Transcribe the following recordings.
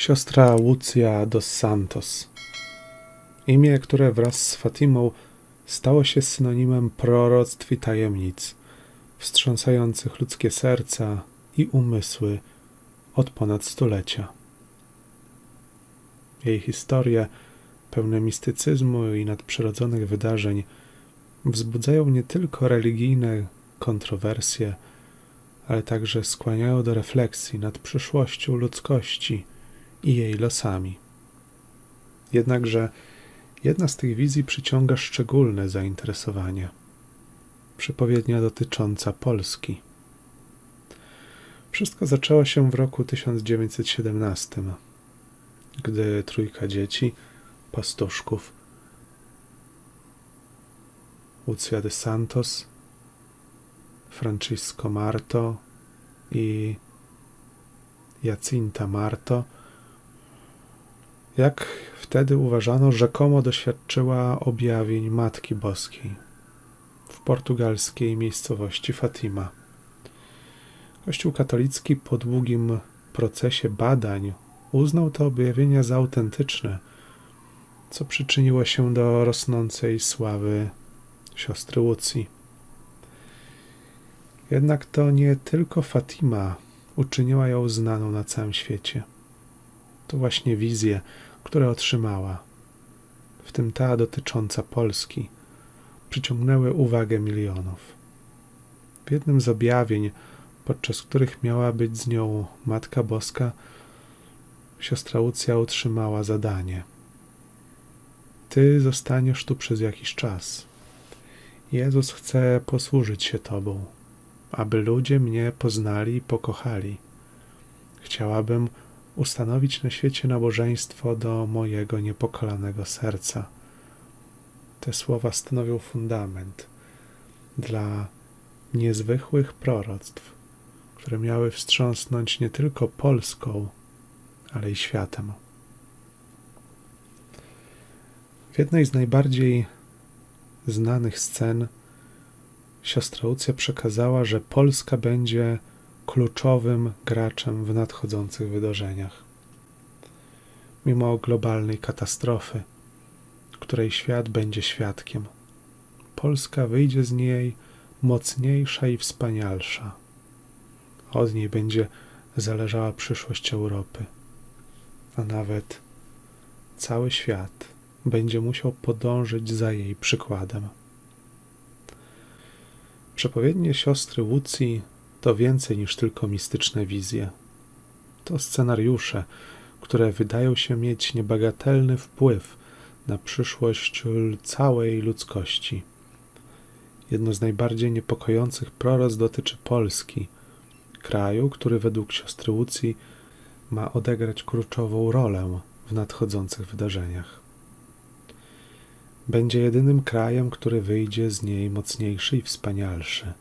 Siostra Łucja dos Santos. Imię, które wraz z Fatimą stało się synonimem proroctw i tajemnic, wstrząsających ludzkie serca i umysły od ponad stulecia. Jej historie, pełne mistycyzmu i nadprzyrodzonych wydarzeń, wzbudzają nie tylko religijne kontrowersje, ale także skłaniają do refleksji nad przyszłością ludzkości i jej losami. Jednakże jedna z tych wizji przyciąga szczególne zainteresowanie. Przepowiednia dotycząca Polski. Wszystko zaczęło się w roku 1917, gdy trójka dzieci, pastuszków, Lucia de Santos, Francisco Marto i Jacinta Marto, jak wtedy uważano, rzekomo doświadczyła objawień Matki Boskiej w portugalskiej miejscowości Fatima. Kościół katolicki po długim procesie badań uznał te objawienia za autentyczne, co przyczyniło się do rosnącej sławy siostry Łucji. Jednak to nie tylko Fatima uczyniła ją znaną na całym świecie. To właśnie wizje, które otrzymała, w tym ta dotycząca Polski, przyciągnęły uwagę milionów. W jednym z objawień, podczas których miała być z nią Matka Boska, siostra Łucja otrzymała zadanie. Ty zostaniesz tu przez jakiś czas. Jezus chce posłużyć się Tobą, aby ludzie mnie poznali i pokochali. Chciałabym ustanowić na świecie nabożeństwo do mojego niepokalanego serca. Te słowa stanowią fundament dla niezwykłych proroctw, które miały wstrząsnąć nie tylko Polską, ale i światem. W jednej z najbardziej znanych scen siostra Lucja przekazała, że Polska będzie kluczowym graczem w nadchodzących wydarzeniach. Mimo globalnej katastrofy, której świat będzie świadkiem, Polska wyjdzie z niej mocniejsza i wspanialsza. Od niej będzie zależała przyszłość Europy, a nawet cały świat będzie musiał podążyć za jej przykładem. Przepowiednie siostry Łucji to więcej niż tylko mistyczne wizje. To scenariusze, które wydają się mieć niebagatelny wpływ na przyszłość całej ludzkości. Jedno z najbardziej niepokojących proroc dotyczy Polski, kraju, który według siostry Łucji ma odegrać kluczową rolę w nadchodzących wydarzeniach. Będzie jedynym krajem, który wyjdzie z niej mocniejszy i wspanialszy.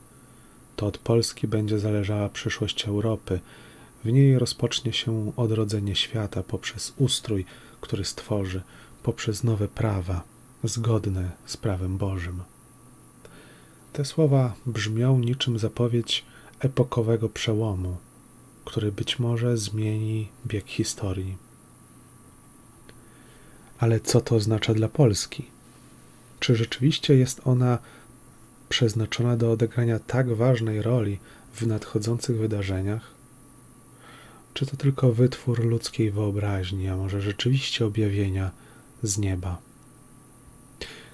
To od Polski będzie zależała przyszłość Europy. W niej rozpocznie się odrodzenie świata poprzez ustrój, który stworzy, poprzez nowe prawa, zgodne z prawem Bożym. Te słowa brzmią niczym zapowiedź epokowego przełomu, który być może zmieni bieg historii. Ale co to oznacza dla Polski? Czy rzeczywiście jest ona przeznaczona do odegrania tak ważnej roli w nadchodzących wydarzeniach? Czy to tylko wytwór ludzkiej wyobraźni, a może rzeczywiście objawienia z nieba?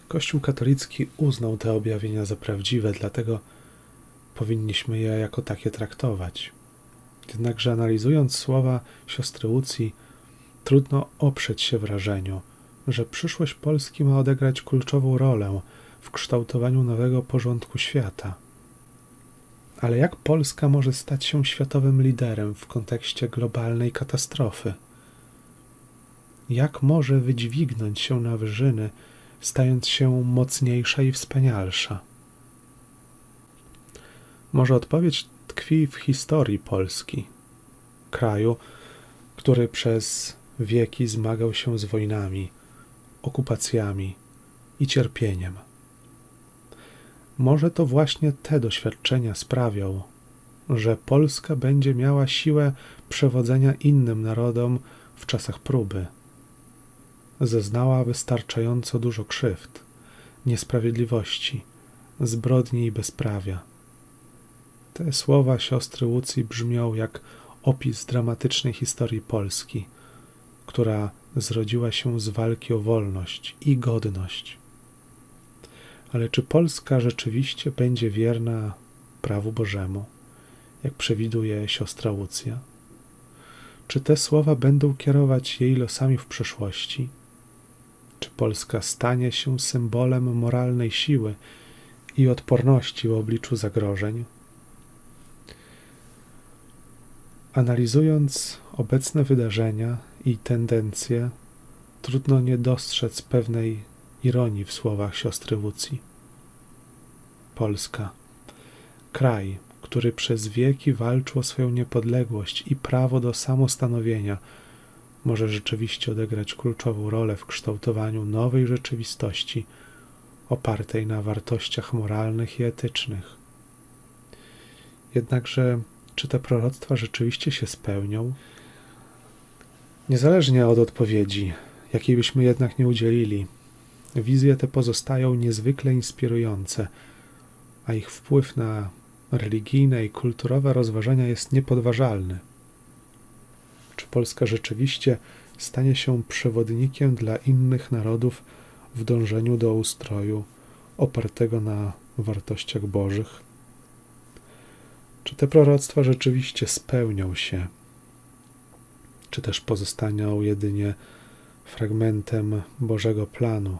Kościół katolicki uznał te objawienia za prawdziwe, dlatego powinniśmy je jako takie traktować. Jednakże analizując słowa siostry Łucji, trudno oprzeć się wrażeniu, że przyszłość Polski ma odegrać kluczową rolę w kształtowaniu nowego porządku świata. Ale jak Polska może stać się światowym liderem w kontekście globalnej katastrofy? Jak może wydźwignąć się na wyżyny, stając się mocniejsza i wspanialsza? Może odpowiedź tkwi w historii Polski, kraju, który przez wieki zmagał się z wojnami, okupacjami i cierpieniem. Może to właśnie te doświadczenia sprawią, że Polska będzie miała siłę przewodzenia innym narodom w czasach próby. Zeznała wystarczająco dużo krzywd, niesprawiedliwości, zbrodni i bezprawia. Te słowa siostry Łucji brzmią jak opis dramatycznej historii Polski, która zrodziła się z walki o wolność i godność. Ale czy Polska rzeczywiście będzie wierna prawu Bożemu, jak przewiduje siostra Łucja? Czy te słowa będą kierować jej losami w przeszłości? Czy Polska stanie się symbolem moralnej siły i odporności w obliczu zagrożeń? Analizując obecne wydarzenia i tendencje, trudno nie dostrzec pewnej ironii w słowach siostry Łucji. Polska, kraj, który przez wieki walczył o swoją niepodległość i prawo do samostanowienia, może rzeczywiście odegrać kluczową rolę w kształtowaniu nowej rzeczywistości opartej na wartościach moralnych i etycznych. Jednakże, czy te proroctwa rzeczywiście się spełnią? Niezależnie od odpowiedzi, jakiej byśmy jednak nie udzielili, wizje te pozostają niezwykle inspirujące, a ich wpływ na religijne i kulturowe rozważania jest niepodważalny. Czy Polska rzeczywiście stanie się przewodnikiem dla innych narodów w dążeniu do ustroju opartego na wartościach bożych? Czy te proroctwa rzeczywiście spełnią się? Czy też pozostaną jedynie fragmentem Bożego planu,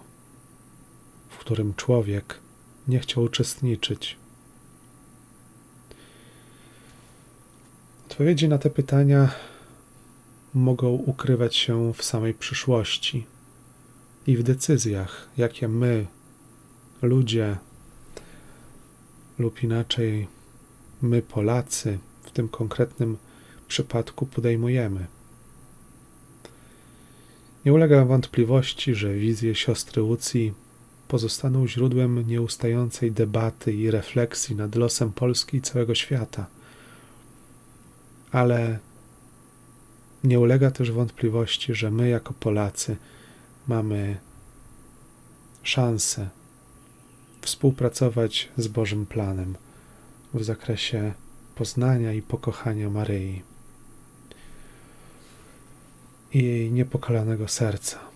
w którym człowiek nie chciał uczestniczyć? Odpowiedzi na te pytania mogą ukrywać się w samej przyszłości i w decyzjach, jakie my, ludzie, lub inaczej my, Polacy, w tym konkretnym przypadku podejmujemy. Nie ulega wątpliwości, że wizje siostry Łucji pozostaną źródłem nieustającej debaty i refleksji nad losem Polski i całego świata. Ale nie ulega też wątpliwości, że my, jako Polacy, mamy szansę współpracować z Bożym planem w zakresie poznania i pokochania Maryi i jej niepokalanego serca.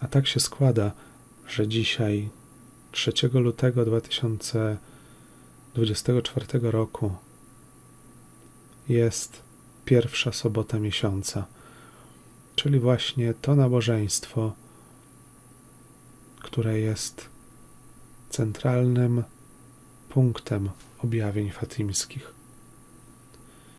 A tak się składa, że dzisiaj, 3 lutego 2024 roku, jest pierwsza sobota miesiąca, czyli właśnie to nabożeństwo, które jest centralnym punktem objawień fatimskich.